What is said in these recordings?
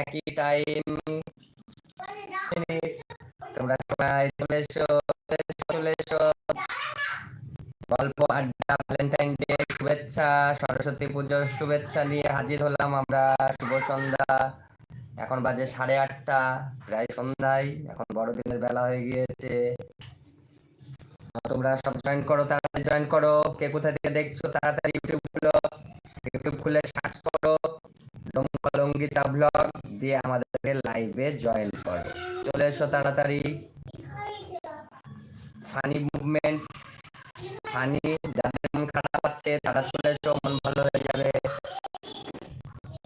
একই টাইম তোমরা সবাই চলে এসো চলে এসো। গল্প, আড্ডা ভ্যালেন্টাইন ডে শুভেচ্ছা, সরস্বতী পুজোর শুভেচ্ছা নিয়ে হাজির হলাম আমরা। শুভ সন্ধ্যা। এখন বাজে সাড়ে আটটা, প্রায় সন্ধ্যায়। এখন বড়দিনের বেলা হয়ে গিয়েছে। তোমরা সব জয়েন করো, তাড়াতাড়ি জয়েন করো। কে কোথা থেকে দেখছ, তাড়াতাড়ি ইউটিউব খুলো। ইউটিউব খুলে সার্চ করো। ডোমকলঙ্গিতা ব্লগ দিয়ে আমাদেরকে লাইভে জয়েন করো। চলে এসো তাড়াতাড়ি। ফানি মুভমেন্ট ফানি যাদের মন খারাপ আছে তারা চলে এসো, মন ভালো হয়ে যাবে।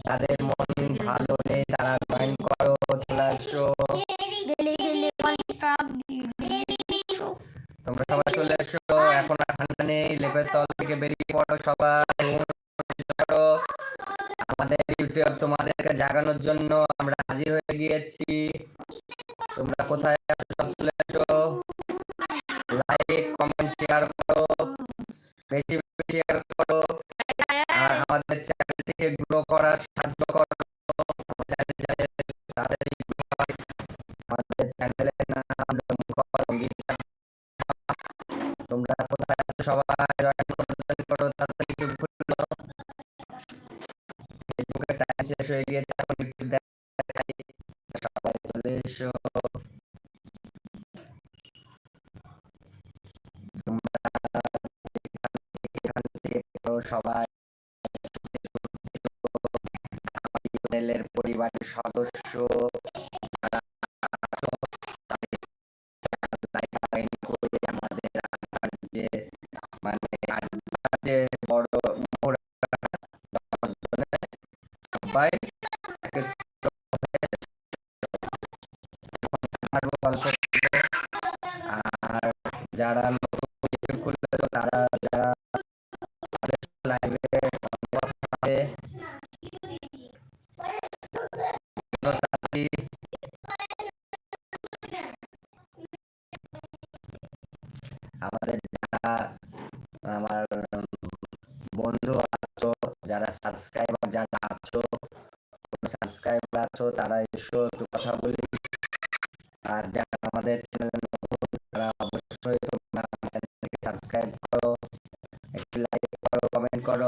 যাদের মন ভালো নেই তারা জয়েন করো, চলে এসো। তোমরা সবাই চলে এসো, এখন আর ঠান্ডা নেই, লেপের তল থেকে বেরিয়ে পড়ো সবাই। তোমাদেরকে জাগানোর জন্য আমরা হাজির হয়ে গিয়েছি। তোমরা কোথায় সব চলে এসো। লাইক কমেন্ট শেয়ার করো। বেশি শেয়ার করো। আর আমাদের চ্যানেলটিকে গ্রো করার সাহায্য করো। তাড়াতাড়ি আমাদের চ্যানেলের নাম তোমরা কোথায় সবাই জয়েন করো তাড়াতাড়ি শেষ হয়ে গিয়েছে এখন সবাই চলে এসো। সবাই পরিবারের সদস্য। লাইক করো কমেন্ট করো।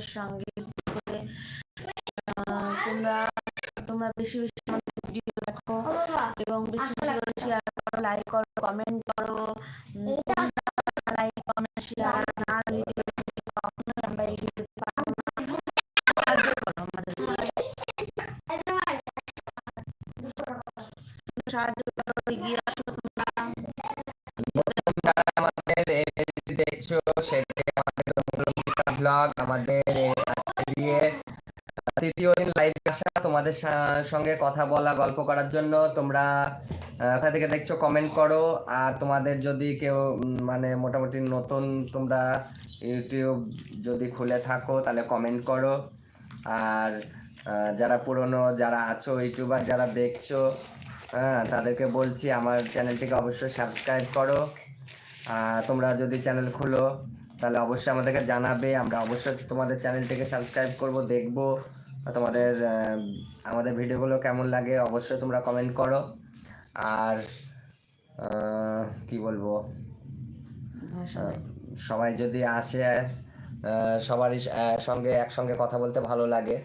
করে সঙ্গে তোমরা তোমরা বেশি বেশি আমাদের ভিডিও দেখো এবং বেশি বেশি শেয়ার করো লাইক করো কমেন্ট করো। তৃতীয় দিন লাইভ আসা, তোমাদের সঙ্গে কথা বলা, গল্প করার জন্য তোমরা কোথা থেকে দেখছ কমেন্ট করো। আর তোমাদের যদি কেউ মানে মোটামুটি নতুন তোমরা ইউটিউব যদি খুলে থাকো, তাহলে কমেন্ট করো। আর যারা পুরনো, যারা আছো, ইউটিউবার যারা দেখছ হ্যাঁ তাদেরকে বলছি আমার চ্যানেলটিকে অবশ্যই সাবস্ক্রাইব করো। আর তোমরা যদি চ্যানেল খুলো, তাহলে অবশ্যই আমাদেরকে জানাবে। আমরা অবশ্যই তোমাদের চ্যানেলটিকে সাবস্ক্রাইব করব, দেখব। তোমাদের আমাদের ভিডিওগুলো কেমন লাগে অবশ্যই তোমরা কমেন্ট করো। আর কি বলব? হ্যাঁ, সবাই। যদি আসে সবারই সঙ্গে একসঙ্গে কথা বলতে ভালো লাগে।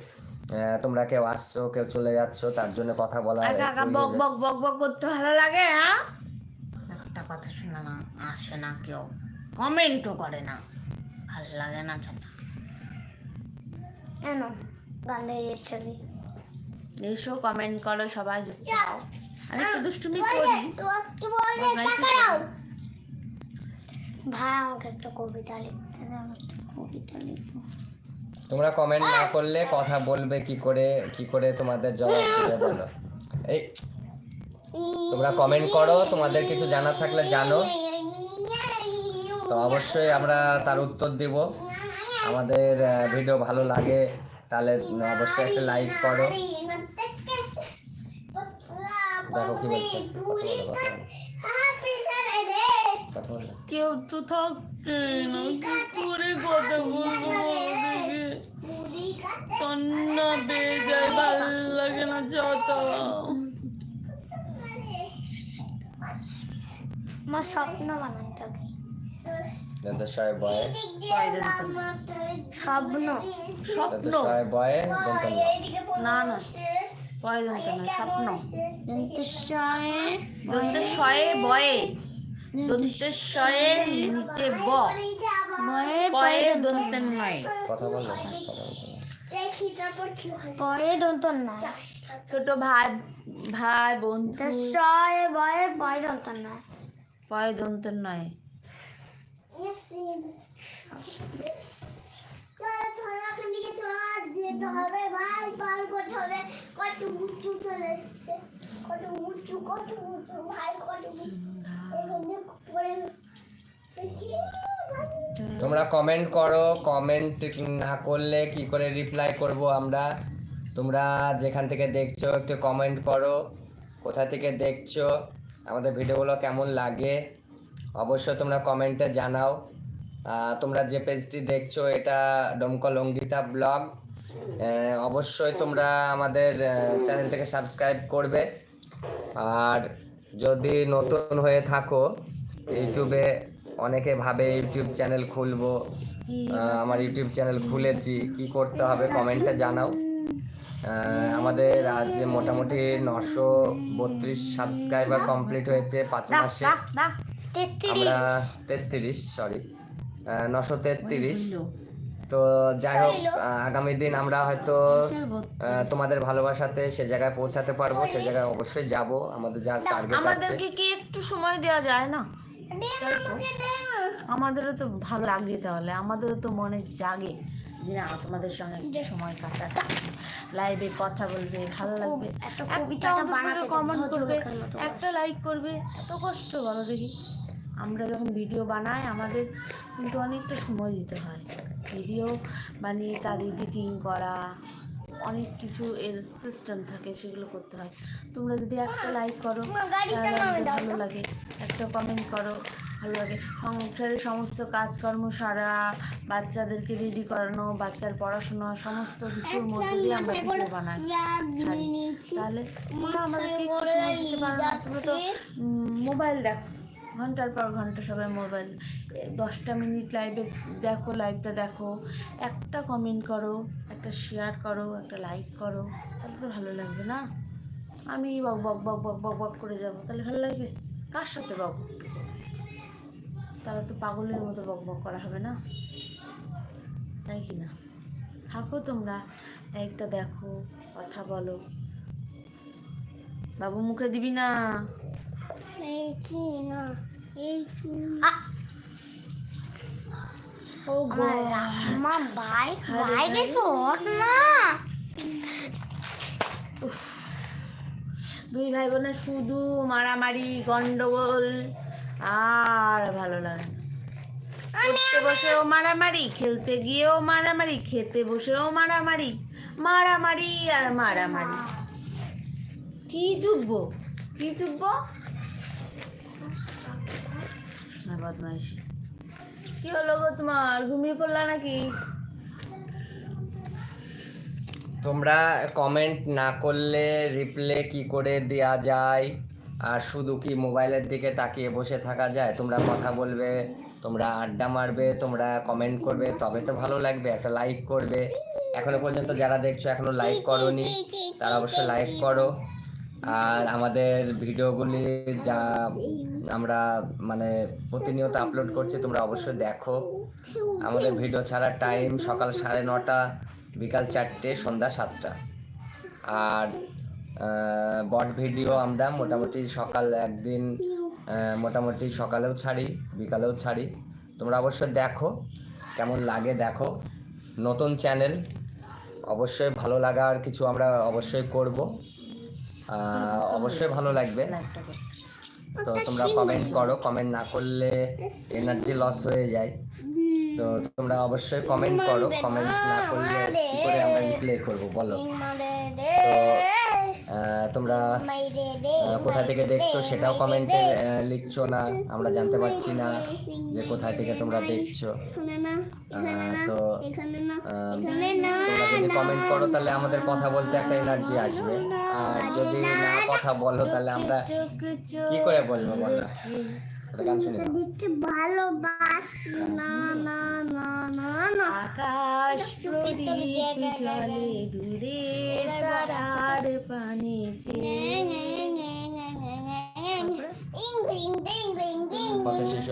তোমরা কেউ আসছো কেউ চলে যাচ্ছ তার জন্য কথা বলা বক ইয়ে- বক বক বক করতে ভালো লাগে হ্যাঁ? একটা কথা শোনা না আসে না কেউ। কমেন্টও করে না। ভালো লাগে না চাচা কেন? গানে ছবি এসো কমেন্ট করো সবাই আমি একটু দুষ্টুমি করি। ভাই আমাকে একটা কবিতা লিখতে দাও আমি একটা কবিতা লিখব তোমরা কমেন্ট না করলে কথা বলবে কি করে কি করে তোমাদের জবাব দেবে বলো এই তোমরা কমেন্ট করো তোমাদের কিছু জানার থাকলে জানো তো অবশ্যই আমরা তার উত্তর দিব আমাদের ভিডিও ভালো লাগে তাহলে অবশ্যই একটা লাইক করো। দেখো কি বলছে। কেউ তো থাকছে না কি করে কথা বলব দেখে কান্না পেয়ে যায় ভালো লাগে না চাচা আমার স্বপ্ন বানানটা কি দন্ত বয়ে স্বপ্ন স্বপ্ন। দন্ত বয়ে দন্ত ন। না স্বপ্ন। দন্তে শয়ে বয়ে। দন্তে নিচে ব। বয়ে পয়ে দন্তের নয়। কথা বলো পরে দন্ত না ছোট ভাই ভাই বন্ধু। দন্তস্বয়ে বয়ে পরে দন্ত না পয়ে দন্তের নয়। তোমরা কমেন্ট করো কমেন্ট না করলে কি করে রিপ্লাই করব আমরা? তোমরা যেখান থেকে দেখছ, একটু কমেন্ট করো। কোথা থেকে দেখছ? আমাদের ভিডিওগুলো কেমন লাগে? অবশ্যই তোমরা কমেন্টে জানাও। তোমরা যে পেজটি দেখছ এটা ডমকল অঙ্গিতা ব্লগ। অবশ্যই তোমরা আমাদের চ্যানেলটাকে সাবস্ক্রাইব করবে। আর যদি নতুন হয়ে থাকো ইউটিউবে অনেকে ভাবে ইউটিউব চ্যানেল খুলবো। আমার ইউটিউব চ্যানেল খুলেছি কি করতে হবে কমেন্টে জানাও। আমাদের আজ মোটামুটি নশো বত্রিশ সাবস্ক্রাইবার কমপ্লিট হয়েছে পাঁচ মাসে। আমরা তেত্রিশ সরি নশো তেত্রিশ। তো যাই হোক আগামী দিন আমরা হয়তো তোমাদের ভালোবাসাতে সে জায়গায় পৌঁছাতে পারব সে জায়গায় অবশ্যই যাব। আমাদের যা টার্গেট আছে। আমাদেরকে কি একটু সময় দেওয়া যায় না? আমাদেরও তো ভালো লাগবে তাহলে। আমাদেরও তো মনে জাগে যে না তোমাদের সঙ্গে একটু সময় কাটাতে। লাইভে কথা বলবে ভালো লাগবে। একটা একটা কমেন্ট করবে একটা লাইক করবে। এত কষ্ট বলো দেখি। আমরা যখন ভিডিও বানাই আমাদের কিন্তু অনেকটা সময় দিতে হয়। ভিডিও বানিয়ে তার এডিটিং করা অনেক কিছু এর সিস্টেম থাকে সেগুলো করতে হয়। তোমরা যদি একটা লাইক করো ভালো লাগে। একটা কমেন্ট করো ভালো লাগে। সংসারের সমস্ত কাজকর্ম সারা বাচ্চাদেরকে রেডি করানো বাচ্চার পড়াশোনা সমস্ত কিছুর মধ্যে দিয়ে আমরা ভিডিও বানাই। তাহলে তোমরা আমাদেরকে মোবাইল দেখো। ঘণ্টার পর ঘণ্টা সবাই মোবাইল দশটা মিনিট লাইভে দেখো লাইভটা দেখো, একটা কমেন্ট করো, একটা শেয়ার করো, একটা লাইক করো, তাহলে তো ভালো লাগবে না? আমি বক বক বক বক বক বক করে যাব, তাহলে ভালো লাগবে? কার সাথে বক তাহলে তো পাগলের মতো বক বক করা হবে না? তাই কি না? থাকো তোমরা লাইভটা দেখো, কথা বলো। বাবু মুখে দিবি না? ভাই ভাই। দেখো না দুই ভাই বোনের শুধু মারামারি গন্ডগোল। আর ভালো লাগে পড়তে বসেও মারামারি খেলতে গিয়েও মারামারি খেতে বসেও মারামারি মারামারি আর মারামারি। কি চুপবো কি চুপবো বদমাইশি। কি হলো গো তোমার? ঘুমিয়ে পড়লা নাকি? তোমরা কমেন্ট না করলে রিপ্লে কি করে দেওয়া যায়? আর শুধু কি মোবাইলের দিকে তাকিয়ে বসে থাকা যায়? তোমরা কথা বলবে তোমরা আড্ডা মারবে তোমরা কমেন্ট করবে তবে তো ভালো লাগবে একটা লাইক করবে। এখনও পর্যন্ত যারা দেখছ এখনও লাইক করোনি তারা অবশ্যই লাইক করো। আর আমাদের ভিডিওগুলি যা আমরা মানে প্রতিনিয়ত আপলোড করছি, তোমরা অবশ্যই দেখো। আমাদের ভিডিও ছাড়ার টাইম সকাল সাড়ে নটা, বিকাল চারটে, সন্ধ্যা সাতটা। আর বট ভিডিও আমরা মোটামুটি সকাল একদিন মোটামুটি সকালেও ছাড়ি, বিকালেও ছাড়ি। তোমরা অবশ্যই দেখো, কেমন লাগে দেখো। নতুন চ্যানেল অবশ্যই ভালো লাগার কিছু আমরা অবশ্যই করব। অবশ্যই ভালো লাগবে। তো তোমরা কমেন্ট করো কমেন্ট না করলে এনার্জি লস হয়ে যায়। তো তোমরা অবশ্যই কমেন্ট করো কমেন্ট না করলে কি করে আমরা প্লে করব বলো। তোমরা কোথা থেকে দেখছ সেটাও কমেন্টে লিখছো না আমরা জানতে পারছি না যে কোথা থেকে তোমরা দেখছ। তো তোমরা যদি কমেন্ট করো তাহলে আমাদের কথা বলতে একটা এনার্জি আসবে। আর যদি না কথা বলো তাহলে আমরা কি করে বলব বলো? গান শুনে ভালোবাসি। না না না না না। আকাশ প্রদীপ জলে দূরে তারার পানে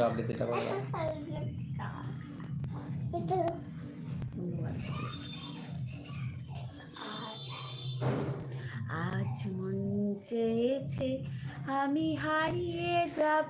আবৃত্তিটা বলো। আজ মন চেয়েছে আমি হারিয়ে যাব।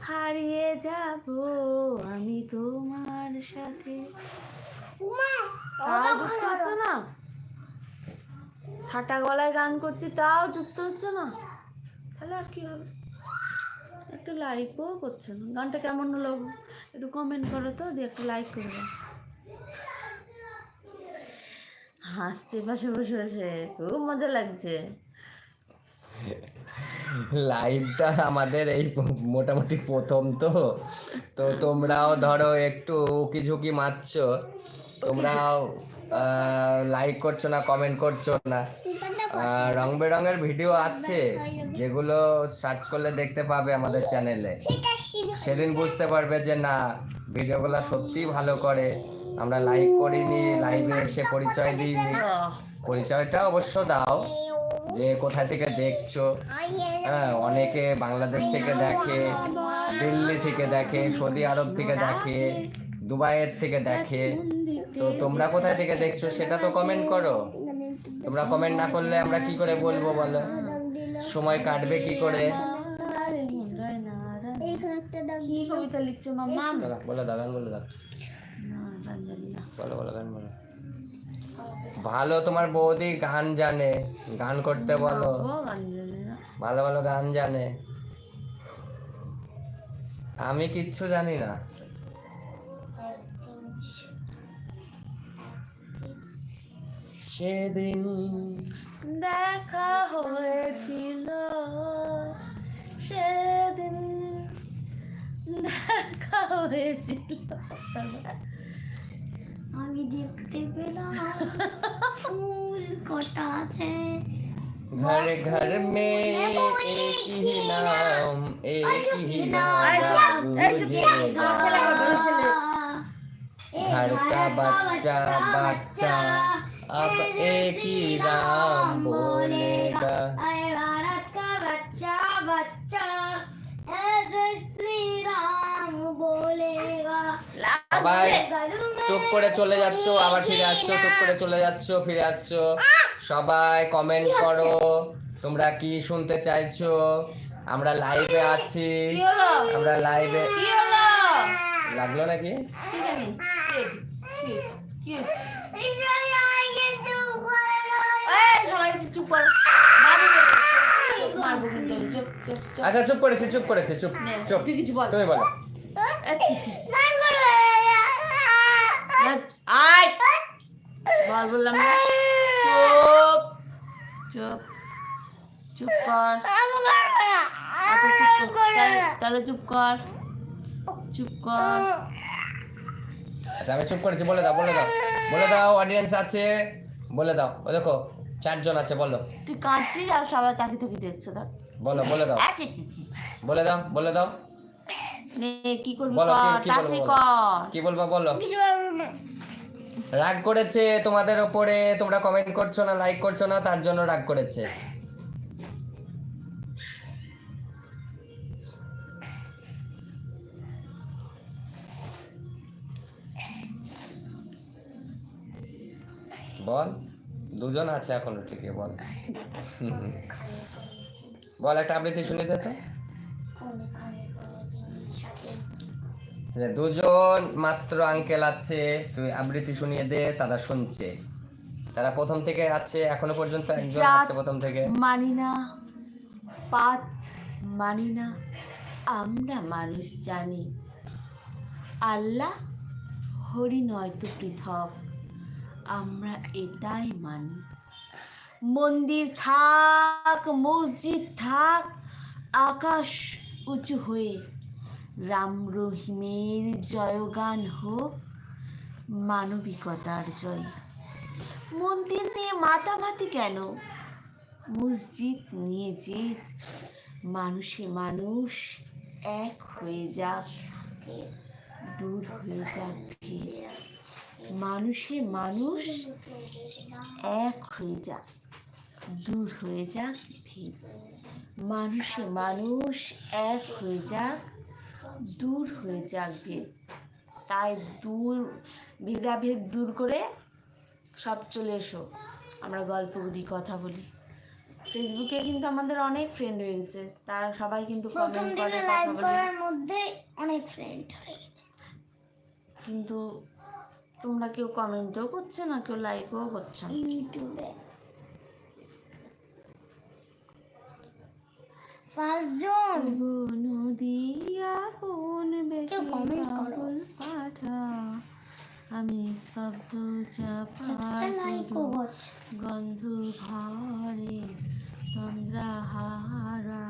হারিয়ে যাব আমি তোমার সাথে। তাও যুক্ত হচ্ছে না? হাঁটা গলায় গান করছি তাও যুক্ত হচ্ছে না? তাহলে আর কি হবে? একটু লাইকও করছে না? গানটা কেমন হলো? একটু কমেন্ট করো তো দিয়ে একটু লাইক করে দাও। হাসতে পাশে বসে বসে খুব মজা লাগছে। লাইভটা আমাদের এই মোটামুটি প্রথম তো। তো তোমরাও ধরো একটু উকি ঝুঁকি মারছো। তোমরাও লাইক করছ না কমেন্ট করছ না। রং বেরঙের ভিডিও আছে, যেগুলো সার্চ করলে দেখতে পাবে আমাদের চ্যানেলে সেদিন বুঝতে পারবে যে না ভিডিওগুলো সত্যি ভালো করে। আমরা লাইক করিনি লাইভে এসে পরিচয় দিইনি। পরিচয়টা অবশ্য দাও। যে কোথা থেকে দেখছ? হ্যাঁ অনেকে বাংলাদেশ থেকে দেখে দিল্লি থেকে দেখে সৌদি আরব থেকে দেখে দুবাইয়ের থেকে দেখে। তো তোমরা কোথায় থেকে দেখছ সেটা তো কমেন্ট করো। তোমরা কমেন্ট না করলে আমরা কি করে বলব বলো? সময় কাটবে কি করে? বলো দাদা বলো দাদা। বলো বলো গান বলো। ভালো তোমার বৌদি গান জানে গান করতে বলো। ভালো ভালো গান জানে। আমি কিচ্ছু জানি না। সেদিন দেখা হয়েছিল সেদিন দেখা হয়েছিল। আমি দেখতে পেলাম ফুল কটা আছে घर घर में एक ही नाम एक ही नाम गूंजेगा घर का बच्चा बच्चा अब एक ही नाम बोलेगा अरे भारत का बच्चा बच्चा ऐसे श्री राम बोलेगा সবাই চুপ করে চলে যাচ্ছ আবার ফিরে আসছো চুপ করে চলে যাচ্ছ ফিরে আসছো। সবাই কমেন্ট করো তোমরা কি শুনতে চাইছো? আমরা লাইভে আছি। আমরা লাইভে লাগল নাকি? আচ্ছা চুপ করেছে চুপ করেছে চুপ চুপ। তুমি বলো। আয় বল বললাম না। চুপ চুপ চুপ কর। আচ্ছা চুপ তাহলে- তাহলে চুপ কর। চুপ কর। আচ্ছা আমি চুপ করেছি বলে দাও বলে দাও। বলে দাও অডিয়েন্স আছে। বলে দাও। ও দেখো চারজন আছে বলো। তুই কাঁদছিস আর সবাই তাকে থেকে দেখছে দেখ। বলো বলে দাও। আচ্ছা ছি, ছি। বলে দাও বলে দাও। কি করবি কি- তাড়াতাড়ি বলব, কর। কি বলব বলো? রাগ করেছে তোমাদের ওপরে তোমরা কমেন্ট করছ না লাইক করছ না তার জন্য রাগ করেছে। বল দুজন আছে এখনও ঠিকই বল। বল একটা আবৃত্তি শুনি দে তো। দুজন মাত্র আঙ্কেল আছে তুই আবৃত্তি শুনিয়ে দে তারা শুনছে। তারা প্রথম থেকে আছে এখনও পর্যন্ত একজন আছে প্রথম থেকে। মানি না পাত মানি না আমরা মানুষ জানি। আল্লাহ হরি নয়তো পৃথক আমরা এটাই মানি। মন্দির থাক মসজিদ থাক আকাশ উঁচু হয়ে রাম রহিমের জয়গান হোক, মানবিকতার জয়। মন্দির নিয়ে মাতামাতি কেন? মসজিদ নিয়ে যে মানুষে মানুষ এক হয়ে যাক, দূর হয়ে যাক মানুষে মানুষ এক হয়ে যাক, দূর হয়ে যাক ভিড় মানুষে মানুষ এক হয়ে যাক দূর হয়ে যাক ভিড় তাই দূর ভেদাভেদ দূর করে সব চলে এসো। আমরা গল্প বলি কথা বলি। ফেসবুকে কিন্তু আমাদের অনেক ফ্রেন্ড হয়ে গেছে তারা সবাই কিন্তু কমেন্ট করে দিকে কথা বলে। মধ্যে অনেক ফ্রেন্ড হয়ে গেছে কিন্তু তোমরা কেউ কমেন্টও করছ না কেউ লাইকও করছ না। ইউটিউবে। ফার্স্ট জন নদিয়া কোন পাঠা। আমি স্তব্ধ চাপার হচ্ছে গন্ধ ভরে তন্দ্রাহারা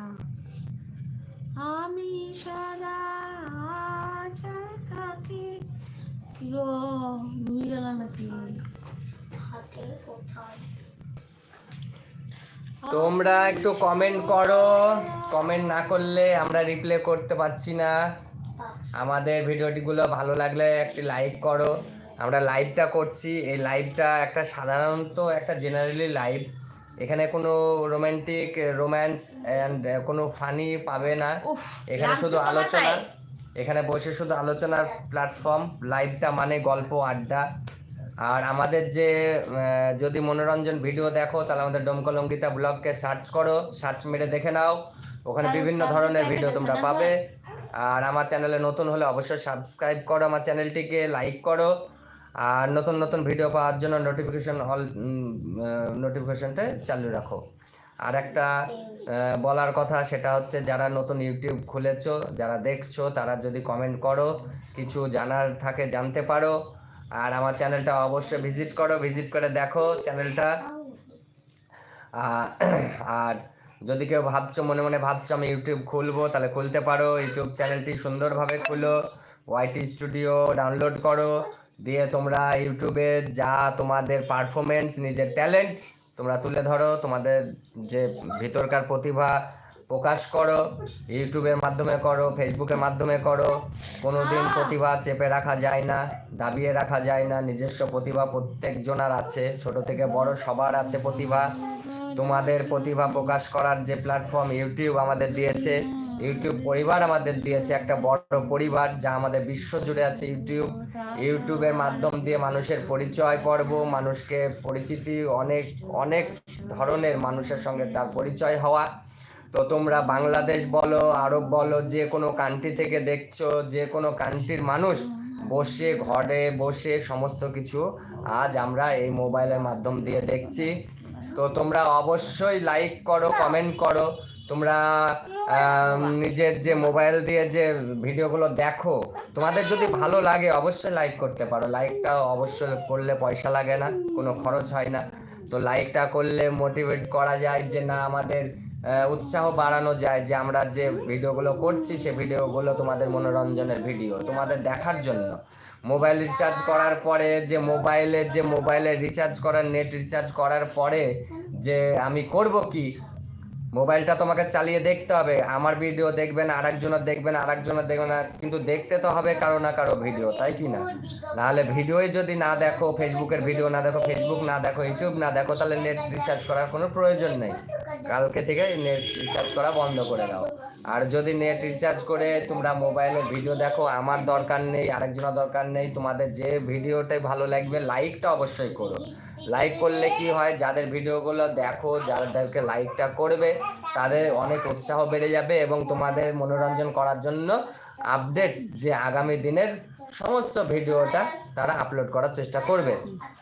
আমি সদা থাকি। গো গেলাম নাকি? হাতে কোথায়? তোমরা একটু কমেন্ট করো। কমেন্ট না করলে আমরা রিপ্লে করতে পারছি না। আমাদের ভিডিওটিগুলো ভালো লাগলে একটি লাইক করো। আমরা লাইভটা করছি। এই লাইভটা একটা সাধারণত একটা জেনারেলি লাইভ এখানে কোনো রোমান্টিক রোম্যান্স অ্যান্ড কোনো ফানি পাবে না। এখানে শুধু আলোচনা। এখানে বসে শুধু আলোচনার প্ল্যাটফর্ম লাইভটা মানে গল্প আড্ডা। আর আমাদের যে যদি মনোরঞ্জন ভিডিও দেখো তাহলে আমাদের ডমকলঙ্গিতা ব্লগকে সার্চ করো সার্চ মেরে দেখে নাও। ওখানে বিভিন্ন ধরনের ভিডিও তোমরা পাবে। আর আমার চ্যানেলে নতুন হলে অবশ্যই সাবস্ক্রাইব করো আমার চ্যানেলটিকে লাইক করো। আর নতুন নতুন ভিডিও পাওয়ার জন্য নোটিফিকেশন অল নোটিফিকেশনটা চালু রাখো। আর একটা বলার কথা সেটা হচ্ছে যারা নতুন ইউটিউব খুলেছো যারা দেখছ তারা যদি কমেন্ট করো কিছু জানার থাকে জানতে পারো। আর আমার চ্যানেলটা অবশ্যই ভিজিট করো, ভিজিট করে দেখো চ্যানেলটা। আর যদি কেউ ভাবছ, মনে মনে ভাবছ আমি ইউটিউব খুলবো, তাহলে খুলতে পারো। ইউটিউব চ্যানেলটি সুন্দরভাবে খুলো, ওয়াইটি স্টুডিও ডাউনলোড করো। দিয়ে তোমরা ইউটিউবে যা তোমাদের পারফরমেন্স নিজের ট্যালেন্ট তোমরা তুলে ধরো। তোমাদের যে ভিতরকার প্রতিভা প্রকাশ করো ইউটিউবের মাধ্যমে করো ফেসবুকের মাধ্যমে করো। কোনো দিন প্রতিভা চেপে রাখা যায় না দাবিয়ে রাখা যায় না। নিজস্ব প্রতিভা প্রত্যেকজনার আছে ছোট থেকে বড় সবার আছে প্রতিভা। তোমাদের প্রতিভা প্রকাশ করার যে প্ল্যাটফর্ম ইউটিউব আমাদের দিয়েছে ইউটিউব পরিবার আমাদের দিয়েছে একটা বড় পরিবার যা আমাদের বিশ্ব জুড়ে আছে ইউটিউব। ইউটিউবের মাধ্যম দিয়ে মানুষের পরিচয় পর্ব মানুষকে পরিচিতি অনেক অনেক ধরনের মানুষের সঙ্গে তার পরিচয় হওয়া। তো তোমরা বাংলাদেশ বলো, আরব বলো, যে কোনো কান্ট্রি থেকে দেখছ, যে কোনো কান্ট্রির মানুষ বসে, ঘরে বসে সমস্ত কিছু আজ আমরা এই মোবাইলের মাধ্যম দিয়ে দেখছি। তো তোমরা অবশ্যই লাইক করো কমেন্ট করো। তোমরা নিজের যে মোবাইল দিয়ে যে ভিডিওগুলো দেখো, তোমাদের যদি ভালো লাগে অবশ্যই লাইক করতে পারো। লাইকটা অবশ্যই করলে পয়সা লাগে না, কোনো খরচ হয় না। তো লাইকটা করলে মোটিভেট করা যায় যে না, আমাদের উৎসাহ বাড়ানো যায় যে আমরা যে ভিডিওগুলো করছি, সে ভিডিওগুলো তোমাদের মনোরঞ্জনের ভিডিও, তোমাদের দেখার জন্য। মোবাইল রিচার্জ করার পরে যে মোবাইলের যে মোবাইলে রিচার্জ করার নেট রিচার্জ করার পরে যে আমি করব কি মোবাইলটা তোমাকে চালিয়ে দেখতে হবে। আমার ভিডিও দেখবেন আর একজনের দেখবেন আর একজনের দেখবেন না, কিন্তু দেখতে তো হবে কারও না কারও ভিডিও তাই কি না? নাহলে ভিডিওই যদি না দেখো ফেসবুকের ভিডিও না দেখো ফেসবুক না দেখো ইউটিউব না দেখো, তাহলে নেট রিচার্জ করার কোনো প্রয়োজন নেই। কালকে থেকে নেট রিচার্জ করা বন্ধ করে দাও। আর যদি নেট রিচার্জ করে তোমরা মোবাইলে ভিডিও দেখো, আমার দরকার নেই, আরেকজনের দরকার নেই, তোমাদের যে ভিডিওটাই ভালো লাগবে লাইকটা অবশ্যই করো। লাইক করলে কি হয়? যাদের ভিডিওগুলো দেখো যাদেরকে লাইকটা করবে, তাদের অনেক উৎসাহ বেড়ে যাবে এবং তোমাদের মনোরঞ্জন করার জন্য আপডেট যে আগামী দিনের সমস্ত ভিডিওটা তারা আপলোড করার চেষ্টা করবে।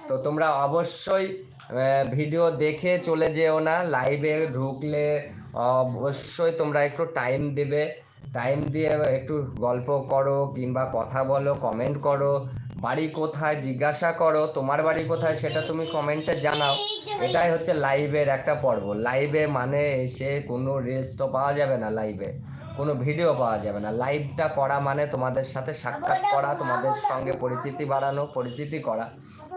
তো তোমরা অবশ্যই ভিডিও দেখে চলে যেও না। লাইভে ঢুকলে অবশ্যই তোমরা একটু টাইম দিবে। টাইম দিয়ে একটু গল্প করো কিংবা কথা বলো কমেন্ট করো। বাড়ি কোথায়? জিজ্ঞাসা করো তোমার বাড়ি কোথায়? সেটা তুমি কমেন্টে জানাও। এটাই হচ্ছে লাইভের একটা পর্ব। লাইভে মানে এসে কোনো রিলস তো পাওয়া যাবে না লাইভে কোনো ভিডিও পাওয়া যাবে না। লাইভটা করা মানে তোমাদের সাথে সাক্ষাৎ করা তোমাদের সঙ্গে পরিচিতি বাড়ানো পরিচিতি করা।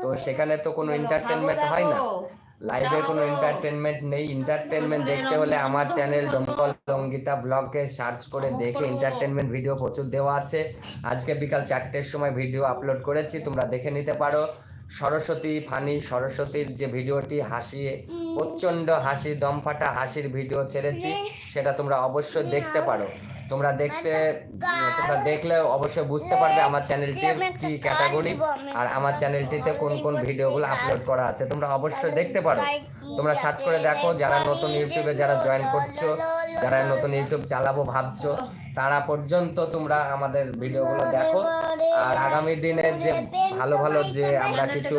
তো সেখানে তো কোনো এন্টারটেনমেন্ট হয় না। লাইভে কোনো এন্টারটেনমেন্ট নেই। এন্টারটেনমেন্ট দেখতে হলে আমার চ্যানেল ডমকল অঙ্গিতা ব্লগে সার্চ করে দেখে এন্টারটেনমেন্ট ভিডিও প্রচুর দেওয়া আছে। আজকে বিকাল চারটের সময় ভিডিও আপলোড করেছি তোমরা দেখে নিতে পারো। সরস্বতী ফানি সরস্বতীর যে ভিডিওটি হাসিয়ে প্রচণ্ড হাসি দমফাটা হাসির ভিডিও ছেড়েছি সেটা তোমরা অবশ্যই দেখতে পারো। তোমরা দেখতে তোমরা দেখলে অবশ্যই বুঝতে পারবে আমার চ্যানেলটির কি ক্যাটাগরি আর আমার চ্যানেলটিতে কোন কোন ভিডিওগুলো আপলোড করা আছে তোমরা অবশ্যই দেখতে পারো। তোমরা সার্চ করে দেখো যারা নতুন ইউটিউবে যারা জয়েন করছ যারা নতুন ইউটিউব চালাবো ভাবছ, তারা পর্যন্ত তোমরা আমাদের ভিডিওগুলো দেখো। আর আগামী দিনে যে ভালো ভালো যে আমরা কিছু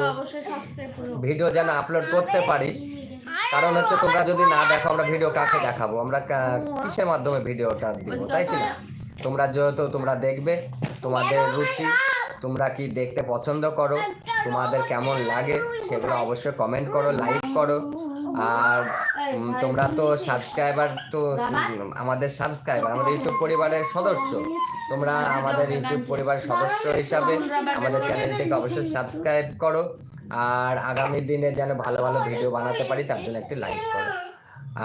ভিডিও যেন আপলোড করতে পারি, কারণ হচ্ছে তোমরা যদি না দেখো, আমরা ভিডিও কাকে দেখাবো? আমরা কিসের মাধ্যমে ভিডিওটা দিব, তাই কি না? তোমরা যেহেতু তোমরা দেখবে, তোমাদের রুচি, তোমরা কি দেখতে পছন্দ করো, তোমাদের কেমন লাগে, সেগুলো অবশ্যই কমেন্ট করো লাইক করো। আর তোমরা তো সাবস্ক্রাইবার তো আমাদের সাবস্ক্রাইবার আমাদের ইউটিউব পরিবারের সদস্য। তোমরা আমাদের ইউটিউব পরিবারের সদস্য হিসাবে আমাদের চ্যানেলটিকে অবশ্যই সাবস্ক্রাইব করো। আর আগামী দিনে যেন ভালো ভালো ভিডিও বানাতে পারি তার জন্য একটি লাইক করো।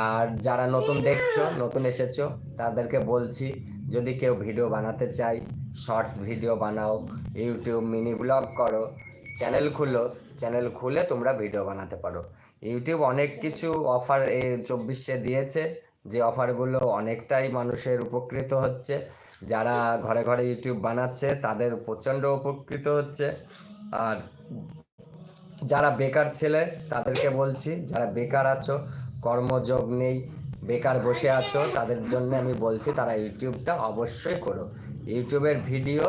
আর যারা নতুন দেখছ নতুন এসেছ তাদেরকে বলছি যদি কেউ ভিডিও বানাতে চাই শর্টস ভিডিও বানাও ইউটিউব মিনি ব্লগ করো চ্যানেল খুলো চ্যানেল খুলে তোমরা ভিডিও বানাতে পারো। ইউটিউব অনেক কিছু অফার এই চব্বিশে দিয়েছে, যে অফারগুলো অনেকটাই মানুষের উপকৃত হচ্ছে। যারা ঘরে ঘরে ইউটিউব বানাচ্ছে, তাদের প্রচণ্ড উপকৃত হচ্ছে। আর যারা বেকার ছেলে, তাদেরকে বলছি, যারা বেকার আছো, কর্মযোগ নেই, বেকার বসে আছো, তাদের জন্য আমি বলছি, তারা ইউটিউবটা অবশ্যই করো। ইউটিউবের ভিডিও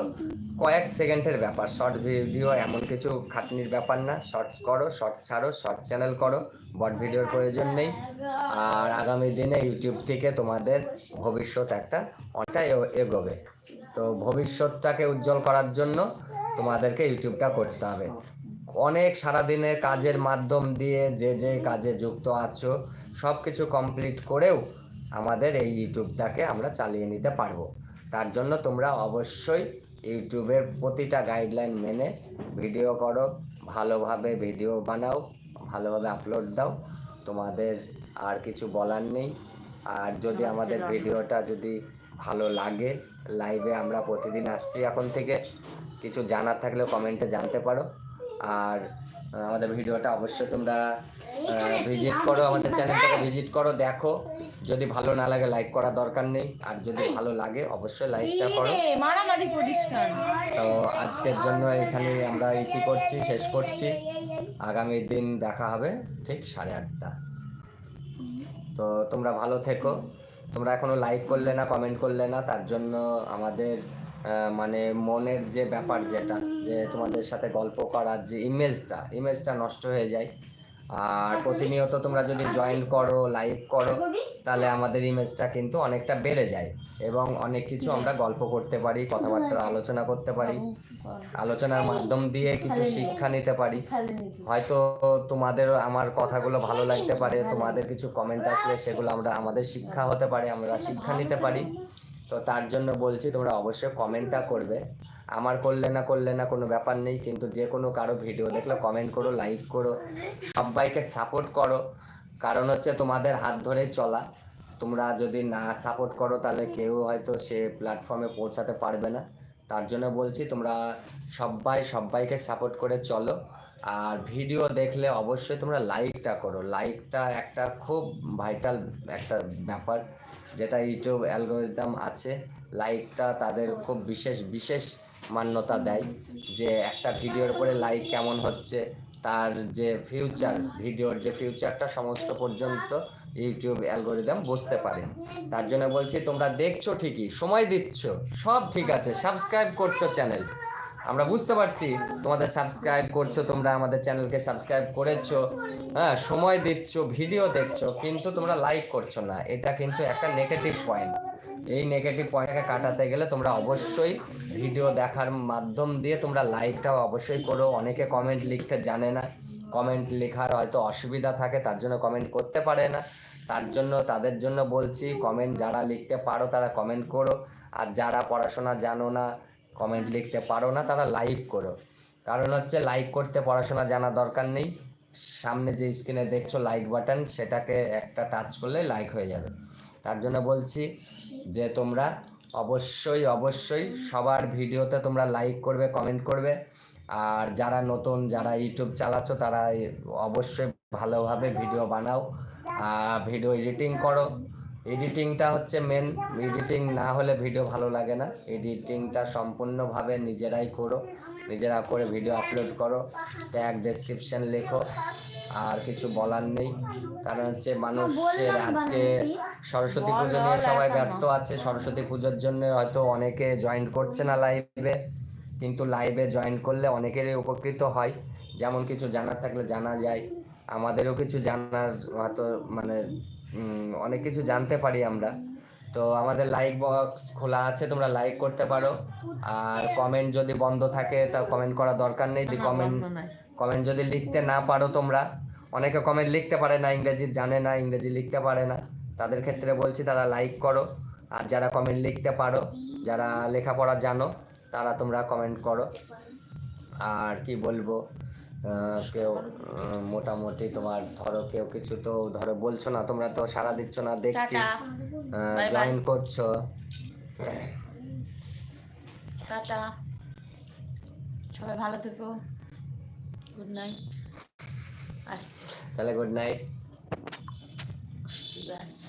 কয়েক সেকেন্ডের ব্যাপার। শর্ট ভিডিও এমন কিছু খাটনির ব্যাপার না। শর্টস করো শর্ট ছাড়ো, শর্ট চ্যানেল করো, বট ভিডিওর প্রয়োজন নেই। আর আগামী দিনে ইউটিউব থেকে তোমাদের ভবিষ্যৎ একটা অনেকটা এগোবে। তো ভবিষ্যৎটাকে উজ্জ্বল করার জন্য তোমাদেরকে ইউটিউবটা করতে হবে। অনেক সারাদিনের কাজের মাধ্যম দিয়ে যে যে কাজে যুক্ত আছো সব কিছু কমপ্লিট করেও আমাদের এই ইউটিউবটাকে আমরা চালিয়ে নিতে পারব। তার জন্য তোমরা অবশ্যই ইউটিউবের প্রতিটা গাইডলাইন মেনে ভিডিও করো ভালোভাবে ভিডিও বানাও ভালোভাবে আপলোড দাও। তোমাদের আর কিছু বলার নেই। আর যদি আমাদের ভিডিওটা যদি ভালো লাগে লাইভে আমরা প্রতিদিন আসছি এখন থেকে। কিছু জানার থাকলে কমেন্টে জানতে পারো। আর আমাদের ভিডিওটা অবশ্যই তোমরা ভিজিট করো আমাদের চ্যানেলটাকে ভিজিট করো দেখো। যদি ভালো না লাগে লাইক করার দরকার নেই আর যদি ভালো লাগে অবশ্যই লাইকটা করো। মারামারি কেন তো আজকের জন্য এখানে আমরা ইতি করছি শেষ করছি। আগামী দিন দেখা হবে ঠিক সাড়ে আটটা। তো তোমরা ভালো থেকো। তোমরা এখনও লাইক করলে না কমেন্ট করলে না তার জন্য আমাদের মানে মনের যে ব্যাপার যেটা যে তোমাদের সাথে গল্প করার যে ইমেজটা ইমেজটা নষ্ট হয়ে যায়। আর প্রতিনিয়ত তোমরা যদি জয়েন করো লাইভ করো, তাহলে আমাদের ইমেজটা কিন্তু অনেকটা বেড়ে যায় এবং অনেক কিছু আমরা গল্প করতে পারি, কথাবার্তা আলোচনা করতে পারি। আলোচনার মাধ্যম দিয়ে কিছু শিক্ষা নিতে পারি। হয়তো তোমাদের আমার কথাগুলো ভালো লাগতে পারে, তোমাদের কিছু কমেন্ট আসলে সেগুলো আমরা, আমাদের শিক্ষা হতে পারে, আমরা শিক্ষা নিতে পারি। তো তার জন্য বলছি, তোমরা অবশ্যই কমেন্টটা করবে। আমার করলে না করলে না কোনো ব্যাপার নেই, কিন্তু যে কোনো কারও ভিডিও দেখলে কমেন্ট করো লাইক করো, সবাইকে সাপোর্ট করো। কারণ হচ্ছে তোমাদের হাত ধরেই চলা। তোমরা যদি না সাপোর্ট করো, তাহলে কেউ হয়তো সে প্ল্যাটফর্মে পৌঁছাতে পারবে না। তার জন্য বলছি, তোমরা সবাই সবাইকে সাপোর্ট করে চলো। আর ভিডিও দেখলে অবশ্যই তোমরা লাইকটা করো। লাইকটা একটা খুব ভাইটাল একটা ব্যাপার, যেটা ইউটিউব অ্যালগোরিদম আছে। লাইকটা তাদের খুব বিশেষ বিশেষ মান্যতা দেয় যে একটা ভিডিওর উপরে লাইক কেমন হচ্ছে, তার যে ফিউচার ভিডিওর যে ফিউচারটা সমস্ত পর্যন্ত ইউটিউব অ্যালগোরিদম বুঝতে পারে। তার জন্য বলছি, তোমরা দেখছ ঠিকই, সময় দিচ্ছ, সব ঠিক আছে সাবস্ক্রাইব করছ চ্যানেল আমরা বুঝতে পারছি, তোমাদের সাবস্ক্রাইব করছ, তোমরা আমাদের চ্যানেলকে সাবস্ক্রাইব করেছ হ্যাঁ সময় দিচ্ছ ভিডিও দেখছ, কিন্তু তোমরা লাইক করছ না। এটা কিন্তু একটা নেগেটিভ পয়েন্ট এই নেগেটিভ পয়েন্টটাকে কাটাতে গেলে তোমরা অবশ্যই ভিডিও দেখার মাধ্যম দিয়ে তোমরা লাইকটাও অবশ্যই করো। অনেকে কমেন্ট লিখতে জানে না। কমেন্ট লেখার হয়তো অসুবিধা থাকে, তার জন্য কমেন্ট করতে পারে না। তার জন্য, তাদের জন্য বলছি কমেন্ট যারা লিখতে পারো, তারা কমেন্ট করো। আর যারা পড়াশোনা জানো না কমেন্ট লিখতে পারো না, তারা লাইক করো। কারণ হচ্ছে লাইক করতে পড়াশোনা জানা দরকার নেই। সামনে যে স্ক্রিনে দেখছ লাইক বাটন সেটাকে একটা টাচ করলে লাইক হয়ে যাবে। তার জন্য বলছি যে তোমরা অবশ্যই অবশ্যই সবার ভিডিওতে তোমরা লাইক করবে কমেন্ট করবে। আর যারা নতুন, যারা ইউটিউব চালাচ্ছ, তারা অবশ্যই ভালোভাবে ভিডিও বানাও। আর ভিডিও এডিটিং করো। এডিটিংটা হচ্ছে মেন এডিটিং না হলে ভিডিও ভালো লাগে না। এডিটিংটা সম্পূর্ণভাবে নিজেরাই করো। নিজেরা করে ভিডিও আপলোড করো। ট্যাগ ডেসক্রিপশন লেখো। আর কিছু বলার নেই। কারণ হচ্ছে মানুষের আজকে সরস্বতী পুজো নিয়ে সবাই ব্যস্ত আছে। সরস্বতী পুজোর জন্য হয়তো অনেকে জয়েন করছে না লাইভে কিন্তু লাইভে জয়েন করলে অনেকেরই উপকৃত হয়। যেমন কিছু জানার থাকলে জানা যায়। আমাদেরও কিছু জানার হয়তো মানে অনেক কিছু জানতে পারি আমরা। তো আমাদের লাইক বক্স খোলা আছে তোমরা লাইক করতে পারো। আর কমেন্ট যদি বন্ধ থাকে তা কমেন্ট করা দরকার নেই। কমেন্ট কমেন্ট যদি লিখতে না পারো তোমরা অনেকে কমেন্ট লিখতে পারে না ইংরেজি জানে না ইংরেজি লিখতে পারে না। তাদের ক্ষেত্রে বলছি তারা লাইক করো। আর যারা কমেন্ট লিখতে পারো যারা লেখাপড়া জানো তারা তোমরা কমেন্ট করো। আর কি বলব? কেউ মোটামুটি তোমার ধরো কেউ কিছু তো ধরো বলছো না তোমরা তো সারা দিচ্ছ না দেখছি. জয়েন করছ। টাটা। সবাই ভালো থেকো। গুড নাইট আসছি। তাহলে গুড নাইট ঠিক আছে।